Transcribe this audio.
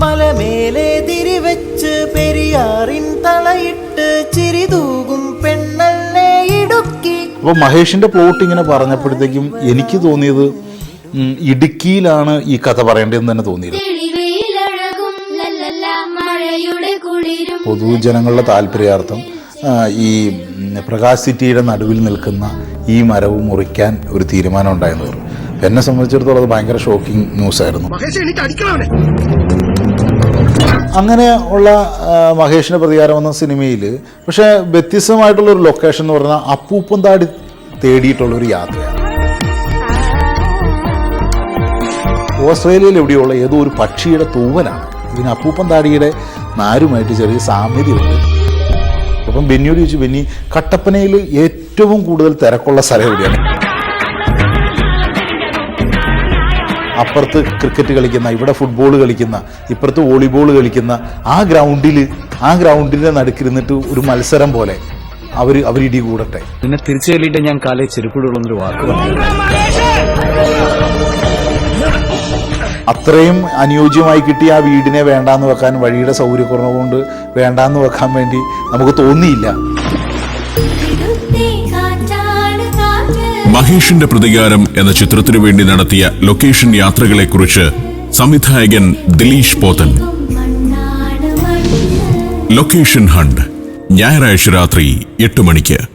മലമേലെ തിരിവെച്ച് പെരിയാറിൻ തളയിട്ട് ചിരിതൂകും പെണ്ണല്ലേ ഇടുക്കി. അപ്പോൾ മഹേഷിന്റെ പ്ലോട്ട് ഇങ്ങനെ പറഞ്ഞപ്പോഴത്തേക്കും എനിക്ക് തോന്നിയത് ഉം, ഇടുക്കിയിലാണ് ഈ കഥ പറയേണ്ടതെന്ന് തന്നെ തോന്നിയത്. ലല്ലല്ല മഴയുടെ കുളിരും. പൊതുജനങ്ങളുടെ താല്പര്യാർത്ഥം ആ, ഈ ഉം, പ്രകാശ് സിറ്റിയുടെ നടുവിൽ നിൽക്കുന്ന ഈ മരവ് മുറിക്കാൻ ഒരു തീരുമാനം ഉണ്ടായെന്ന് പറഞ്ഞു എന്നെ സംബന്ധിച്ചിടത്തോളം അത് ഭയങ്കര ഷോക്കിംഗ് ന്യൂസ് ആയിരുന്നു. അങ്ങനെ ഉള്ള മഹേഷിന് പ്രതികാരം എന്ന സിനിമയിൽ പക്ഷേ വ്യത്യസ്തമായിട്ടുള്ള ഒരു ലൊക്കേഷൻ എന്ന് പറഞ്ഞാൽ അപ്പൂപ്പം താടി തേടിയിട്ടുള്ള ഒരു യാത്രയാണ്. ഓസ്ട്രേലിയയിൽ എവിടെയുള്ള ഏതോ ഒരു പക്ഷിയുടെ തൂവലാണ് ഇതിന് അപ്പൂപ്പൻ താടിയുടെ നാരുമായിട്ട് ചെറിയ സാമ്യതയുണ്ട്. അപ്പം ബെന്നിയോട് ചോദിച്ചു ബെന്നി കട്ടപ്പനയിൽ ഏറ്റവും കൂടുതൽ തിരക്കുള്ള സ്ഥലം എവിടെയാണ്? അപ്പുറത്ത് ക്രിക്കറ്റ് കളിക്കുന്ന ഇവിടെ ഫുട്ബോൾ കളിക്കുന്ന ഇപ്പുറത്ത് വോളിബോൾ കളിക്കുന്ന ആ ഗ്രൗണ്ടിൽ ആ ഗ്രൗണ്ടിന്റെ നടുക്കിരുന്നിട്ട് ഒരു മത്സരം പോലെ അവർ അവരിടി കൂടട്ടെ. പിന്നെ തിരിച്ചു ചൊല്ലിയിട്ട് ഞാൻ കാലേ ചെരുപ്പിടുള്ളൊരു വാക്ക് അത്രയും അനുയോജ്യമായി കിട്ടിയ ആ വീടിനെ വേണ്ടാന്ന് വെക്കാൻ വഴിയുടെ സൗകര്യക്കുറവ് കൊണ്ട് വേണ്ടാന്ന് വെക്കാൻ വേണ്ടി നമുക്ക് തോന്നിയില്ല. മഹേഷിന്റെ പ്രതികാരം എന്ന ചിത്രത്തിനു വേണ്ടി നടത്തിയ ലൊക്കേഷൻ യാത്രകളെക്കുറിച്ച് സംവിധായകൻ ദിലീഷ് പോത്തൻ ലൊക്കേഷൻ ഹണ്ട്. ഞായറാഴ്ച രാത്രി എട്ട് മണിക്ക്.